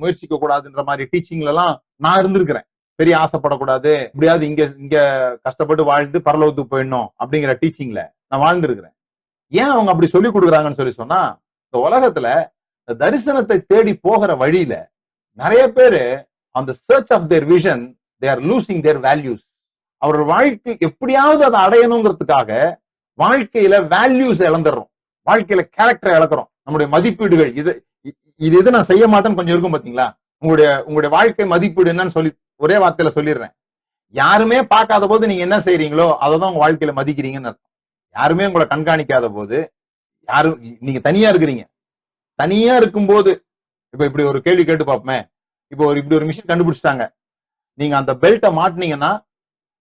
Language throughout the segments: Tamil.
முயற்சிக்க கூடாதுன்ற மாதிரி டீச்சிங்ல எல்லாம் நான் இருந்திருக்கிறேன். பெரிய ஆசைப்படக்கூடாது இப்படியாவது இங்க இங்க கஷ்டப்பட்டு வாழ்ந்து பரலோகத்துக்கு போயிடணும் அப்படிங்கிற டீச்சிங்ல நான் வாழ்ந்திருக்கிறேன். ஏன் அவங்க அப்படி சொல்லி கொடுக்குறாங்கன்னு சொல்லி சொன்னா இந்த உலகத்துல இந்த தரிசனத்தை தேடி போகிற வழியில நிறைய பேரு அந்த church of their vision they are losing their values அவர் வாழ்க்கை எப்படியாவது அதை அடையணுங்கிறதுக்காக வாழ்க்கையில வேல்யூஸ் இழந்துடுறோம். வாழ்க்கையில கேரக்டரை இழக்கிறோம் நம்முடைய மதிப்பீடுகள் இது இது எது நான் செய்ய மாட்டேன்னு கொஞ்சம் இருக்கும் பாத்தீங்களா? உங்களுடைய உங்களுடைய வாழ்க்கை மதிப்பீடு என்னன்னு சொல்லி ஒரே வார்த்தையில சொல்லிடுறேன். யாருமே பார்க்காத போது நீங்க என்ன செய்றீங்களோ அதை தான் உங்க வாழ்க்கையில மதிக்கிறீங்கன்னு அர்த்தம். யாருமே உங்களை கண்காணிக்காத போது யாரும் நீங்க தனியா இருக்கிறீங்க. தனியா இருக்கும்போது இப்ப இப்படி ஒரு கேள்வி கேட்டு பார்ப்போமே. இப்போ ஒரு இப்படி ஒரு மிஷின் கண்டுபிடிச்சிட்டாங்க. நீங்க அந்த பெல்ட்டை மாட்டினீங்கன்னா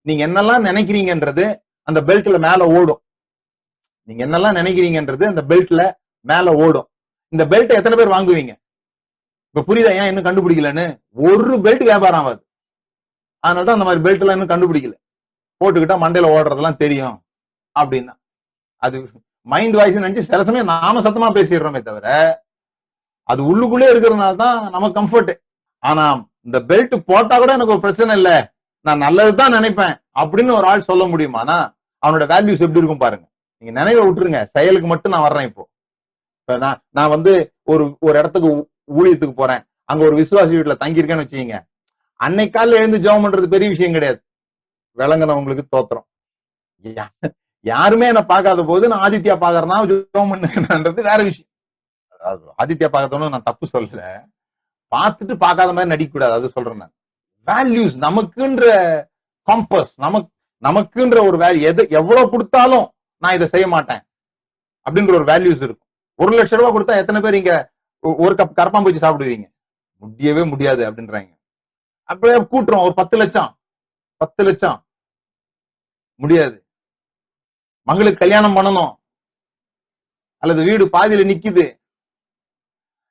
நீங்க என்னெல்லாம் நினைக்கிறீங்கன்றது அந்த பெல்ட்ல மேல ஓடும். நீங்க என்னெல்லாம் நினைக்கிறீங்கன்றது அந்த பெல்ட்ல மேல ஓடும். இந்த பெல்ட் எத்தனை பேர் வாங்குவீங்க? இப்ப புரியுதா? ஏன் இன்னும் கண்டுபிடிக்கலன்னு? ஒரு பெல்ட் வியாபாரம் ஆகாது. அதனாலதான் அந்த மாதிரி பெல்ட் எல்லாம் இன்னும் கண்டுபிடிக்கல. போட்டுக்கிட்டா மண்டையில ஓடுறதெல்லாம் தெரியும் அப்படின்னா. அது மைண்ட் வாய்ஸ் நினைச்சு சில சமயம் நாம சத்தமா பேசிடுறோமே தவிர அது உள்ளுக்குள்ளே இருக்கிறதுனால தான் நமக்கு கம்ஃபர்ட் ஆனா இந்த பெல்ட் போட்டா கூட எனக்கு ஒரு பிரச்சனை இல்ல. நான் நல்லதுதான் நினைப்பேன் அப்படின்னு ஒரு ஆள் சொல்ல முடியுமானா அவனோட வேல்யூஸ் எப்படி இருக்கும் பாருங்க. நீங்க நினைவை விட்டுருங்க. செயலுக்கு மட்டும் நான் வர்றேன் இப்போ. இப்ப நான் நான் வந்து ஒரு ஒரு இடத்துக்கு ஊழியத்துக்கு போறேன். அங்க ஒரு விசுவாசி வீட்டுல தங்கியிருக்கேன்னு வச்சுக்கீங்க. அன்னைக்கு காலில் எழுந்து ஜெபம் பண்றது பெரிய விஷயம் கிடையாது. விளங்குனவங்களுக்கு தோத்துறோம் யா- யாருமே என்ன பார்க்காத போது நான் ஆதித்யா பாக்குறேன்னா ஜெபம் பண்ணுன்றது வேற விஷயம். ஆதித்யா பார்க்கறதோன்னு நான் தப்பு சொல்லல. பார்த்துட்டு பார்க்காத மாதிரி நடிக்க கூடாது அது சொல்றேன் நான். வேல்யூஸ் நமக்குன்ற காம்பஸ் நமக்கு நமக்குன்ற ஒரு வேல்யூ எது எவ்வளவு கொடுத்தாலும் நான் இதை செய்ய மாட்டேன் அப்படின்ற ஒரு வேல்யூஸ் இருக்கும். ஒரு லட்சம் ரூபாய் கொடுத்தா எத்தனை பேர் இங்க ஒ- ஒரு கப் கரப்பாம்பூச்சி சாப்பிடுவீங்க? முடியவே முடியாது அப்படின்றாங்க. அப்படியே கூட்டுறோம் ஒரு பத்து லட்சம் பத்து லட்சம். முடியாது. மகளுக்கு கல்யாணம் பண்ணணும். அல்லது வீடு பாதியில நிக்குது.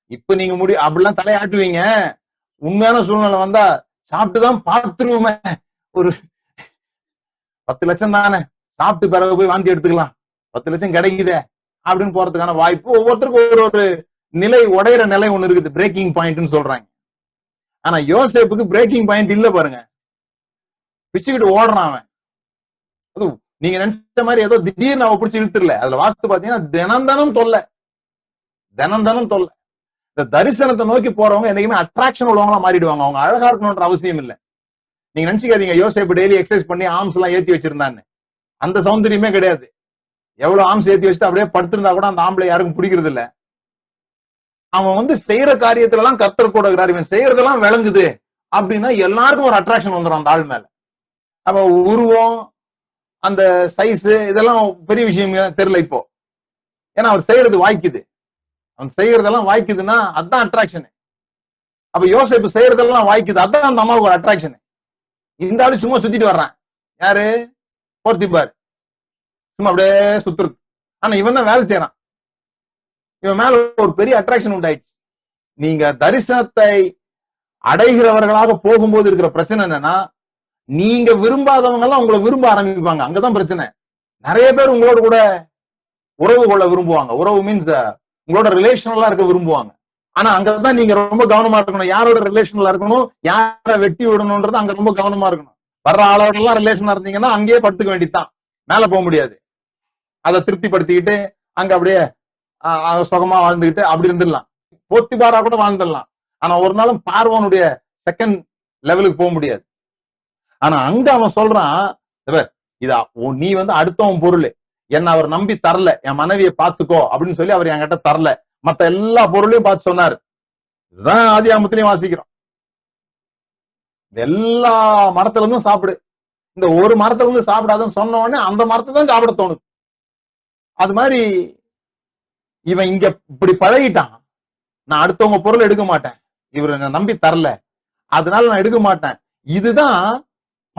இப்ப நீங்க முடி அப்படிலாம் தலையாட்டுவீங்க. உண்மையான சூழ்நிலை வந்தா சாப்பிட்டுதான் பார்த்துருவோமே. ஒரு பத்து லட்சம் தானே. சாப்பிட்டு பிறகு போய் வாந்தி எடுத்துக்கலாம். பத்து லட்சம் கிடைக்குதே. அப்படின்னு போறதுக்கான வாய்ப்பு ஒவ்வொருத்தருக்கும் ஒரு ஒரு நிலை உடையிற நிலை ஒண்ணு இருக்குது. பிரேக்கிங் பாயிண்ட்னு சொல்றாங்க. ஆனா யோசேப்புக்கு பிரேக்கிங் பாயிண்ட் இல்ல பாருங்க. பிச்சுக்கிட்டு ஓடுறான் அவன். அது நீங்க நினைச்ச மாதிரி ஏதோ திடீர்னு அவ பிடிச்சி இழுத்துடல. அதுல வாஸ்து பாத்தீங்கன்னா தினம் தினம் தொல்லை. தினம் தினம் தொல்லை. இந்த தரிசனத்தை நோக்கி போறவங்க என்னைக்குமே அட்ராக்ஷன் உள்ளவங்களா மாறிடுவாங்க. அவங்க அழகா இருக்கணும்ன்ற அவசியம் இல்லை. நீங்க நினைச்சுக்காதீங்க. யோசேப்பு டெய்லி எக்ஸசைஸ் பண்ணி ஆர்ம்ஸ் எல்லாம் ஏத்தி வச்சிருந்தான்னு. அந்த சௌந்தரியமே கிடையாது. எவ்வளவு ஆம் ஏத்தி வச்சுட்டு அப்படியே படுத்திருந்தா கூட அந்த ஆம்பளை யாருக்கும் பிடிக்கிறது இல்ல அவன் வந்து செய்யற காரியத்துல எல்லாம் கத்தர் கூட இருக்கிறார். இவன் செய்யறதெல்லாம் விளங்குது. அப்படின்னா எல்லாருக்கும் ஒரு அட்ராக்ஷன் வந்துடும் அந்த ஆள் மேல. அப்ப உருவம் அந்த சைஸ் இதெல்லாம் பெரிய விஷயம் தெரியல இப்போ. ஏன்னா அவர் செய்யறது வாய்க்குது. அவன் செய்யறதெல்லாம் வாய்க்குதுன்னா அதான் அட்ராக்ஷன் அப்ப யோசிப்பு செய்யறதெல்லாம் வாய்க்குது. அதான் அந்த அம்மாவுக்கு ஒரு அட்ராக்ஷன் இந்த ஆளு சும்மா சுத்திட்டு வர்றான். யாரு? போர்த்திப்பார் சும்மா அப்படியே சுத்துறது. ஆனா இவன் தான் வேலை செய்யறான். இவன் மேல ஒரு பெரிய அட்ராக்ஷன் உண்டாயிடுச்சு. நீங்க தரிசனத்தை அடைகிறவர்களாக போகும்போது இருக்கிற பிரச்சனை என்னன்னா நீங்க விரும்பாதவங்க எல்லாம் உங்களை விரும்ப ஆரம்பிப்பாங்க. அங்கதான் பிரச்சனை. நிறைய பேர் உங்களோட கூட உறவு கொள்ள விரும்புவாங்க. உறவு மீன்ஸ் உங்களோட ரிலேஷனலா இருக்க விரும்புவாங்க. ஆனா அங்கதான் நீங்க ரொம்ப கவனமா இருக்கணும். யாரோட ரிலேஷன்ல இருக்கணும்? யார வெட்டி விடணும்ன்றது அங்க ரொம்ப கவனமா இருக்கணும். வர்ற ஆளோட எல்லாம் ரிலேஷனா இருந்தீங்கன்னா அங்கேயே படுத்துக்க வேண்டியதுதான். மேல போக முடியாது. அதை திருப்திப்படுத்திக்கிட்டு அங்க அப்படியே ஆஹ், சுகமா வாழ்ந்துகிட்டு அப்படி இருந்துடலாம். போத்திபாரா கூட வாழ்ந்துடலாம். ஆனா ஒரு நாளும் பார்வனுடைய செகண்ட் லெவலுக்கு போக முடியாது. ஆனா அங்க அவன் சொல்றான் இதா உன் நீ வந்து அடுத்தவன் பொருள். என்ன அவர் நம்பி தரல. என் மனைவியை பாத்துக்கோ அப்படின்னு சொல்லி அவர் என்கிட்ட தரல. மத்த எல்லா பொருளையும் பார்த்து சொன்னாரு. இதுதான் ஆதி ஆமத்திலையும் வாசிக்கிறோம். எல்லா மரத்துல இருந்தும் சாப்பிடு. இந்த ஒரு மரத்துல இருந்து சாப்பிடாதுன்னு சொன்ன உடனே அந்த மரத்தை தான் சாப்பிட தோணுது. அது மாதிரி இவன் இங்க இப்படி பழகிட்டான். நான் அடுத்தவங்க பொருள் எடுக்க மாட்டேன். இவர் நம்பி தரல. அதனால நான் எடுக்க மாட்டேன். இதுதான்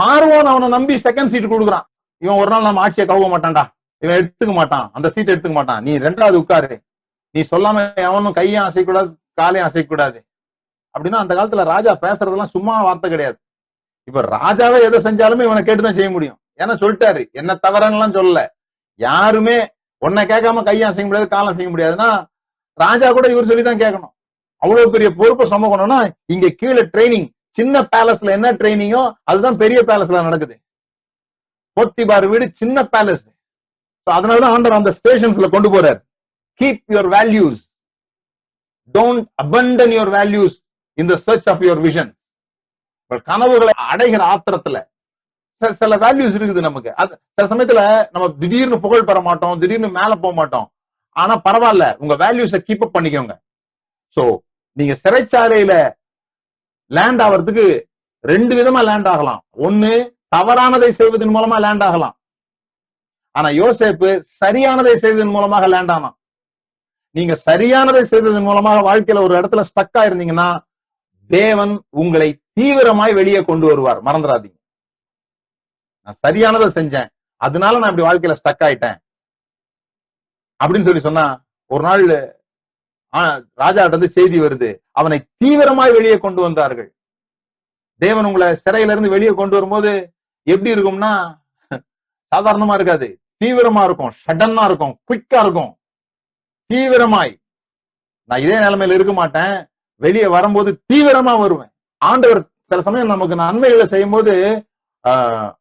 பார்வோன் அவனை நம்பி செகண்ட் சீட் கொடுக்குறான். இவன் ஒரு நாள் நம்ம ஆட்சியை கழுவ மாட்டான்டா. இவன் எடுத்துக்க மாட்டான். அந்த சீட் எடுத்துக்க மாட்டான். நீ ரெண்டாவது உட்காரு. நீ சொல்லாம எவனும் கையும் அசைக்கூடாது காலையும் அசைக்கூடாது அப்படின்னா அந்த காலத்துல ராஜா பேசுறதெல்லாம் சும்மா வார்த்தை கிடையாது. இப்ப ராஜாவே எதை செஞ்சாலுமே இவனை கேட்டுதான் செய்ய முடியும். ஏன்னா சொல்லிட்டாரு என்ன தவறன்னு சொல்லல. யாருமே உன்னை கேட்காம கையா செய்ய முடியாது காலம் செய்ய முடியாதுன்னா ராஜா கூட இவர் சொல்லி தான் கேட்கணும். அவ்வளவு பெரிய பொறுப்பை சுமக்கணும்னா இங்க கீழே ட்ரைனிங் சின்ன பேலஸ்ல என்ன ட்ரைனிங்கோ அதுதான் பெரிய பேலஸ்ல நடக்குது. போத்திபார் வீடு சின்ன பேலஸ் அதனாலதான் ஆண்டர் அந்த ஸ்டேஷன்ஸ்ல கொண்டு போறார். Keep your values don't abandon your values இந்த சர்ச் ஆஃப் யுவர் விஷன் கனவுகளை அடைகிற ஆத்திரத்துல சில- சில வேல்யூஸ் இருக்குது நமக்கு. அது சில சமயத்துல நம்ம திடீர்னு புகழ் பெற மாட்டோம் திடீர்னு மேல போக மாட்டோம். ஆனா பரவாயில்ல உங்க வேல்யூஸ கீப் அப் பண்ணிக்கோங்க. சோ நீங்க சிறைச்சாலையில லேண்ட் ஆகிறதுக்கு ரெண்டு விதமா லேண்ட் ஆகலாம். ஒண்ணு தவறானதை செய்வதன் மூலமா லேண்ட் ஆகலாம். ஆனா யோசேப்பு சரியானதை செய்வதன் மூலமாக லேண்ட் ஆனான். நீங்க சரியானதை செய்ததன் மூலமாக வாழ்க்கையில ஒரு இடத்துல ஸ்டக் ஆயிருந்தீங்கன்னா தேவன் உங்களை தீவிரமாய் வெளியே கொண்டு வருவார். மறந்துடாதீங்க. நான் சரியானதை செஞ்சேன். அதனால நான் இப்படி வாழ்க்கையில ஸ்டக் ஆயிட்டேன். அப்படின்னு சொல்லி சொன்னா ஒரு நாள் ராஜா ராஜாட்ட இருந்து செய்தி வருது. அவனை தீவிரமாய் வெளியே கொண்டு வந்தார்கள். தேவன் உங்களை சிறையில இருந்து வெளியே கொண்டு வரும்போது எப்படி இருக்கும்னா சாதாரணமா இருக்காது. தீவிரமா இருக்கும். சடனா இருக்கும். குயிக்கா இருக்கும். தீவிரமாய். நான் இதே நிலைமையில இருக்க மாட்டேன். வெளியே வரும்போது தீவிரமா வருவேன். ஆண்டவர் சில சமயம் நமக்கு நன்மைகளை செய்யும் போது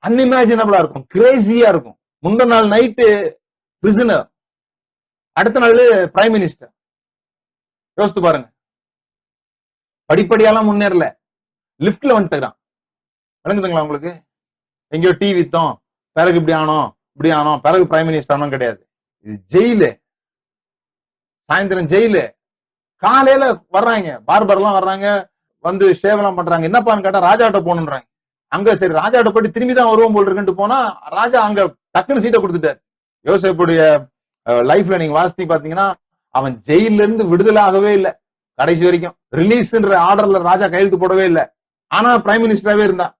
அன்இமேஜினபிளா இருக்கும் கிரேசியா இருக்கும். முந்தின நாள் நைட்டு பிரிசனர் அடுத்த நாள் பிரைம் மினிஸ்டர் யோசித்து பாருங்க. படிப்படியெல்லாம் முன்னேறல. லிப்ட்ல வந்துட்டுறான் விளங்குதுங்களா உங்களுக்கு? எங்கேயோ டீ வித்தோம். பிறகு இப்படி ஆனோம் இப்படி ஆனோம். பிறகு பிரைம் மினிஸ்டர் ஆனோம் கிடையாது. இது ஜெயிலு. சாயந்தரம் ஜெயிலு. காலையில வர்றாங்க. பார்பர் எல்லாம் வர்றாங்க. வந்து சேவலாம் பண்றாங்க. என்னப்பான்னு கேட்டா ராஜாட்ட போகணுன்றாங்க அங்க சரி ராஜாட்ட போயிட்டு திரும்பி தான் வருவோம் போல் இருக்குன்ட்டு போனா ராஜா அங்க டக்குன்னு சீட்டை கொடுத்துட்டாரு. யோசேப்புடைய லைஃப்ல நீங்க வாசித்தி பாத்தீங்கன்னா அவன் ஜெயில இருந்து விடுதலை ஆகவே இல்லை. கடைசி வரைக்கும். ரிலீஸ்ன்ற ஆர்டர்ல ராஜா கையெழுத்து போடவே இல்லை. ஆனா பிரைம் மினிஸ்டராவே இருந்தான்.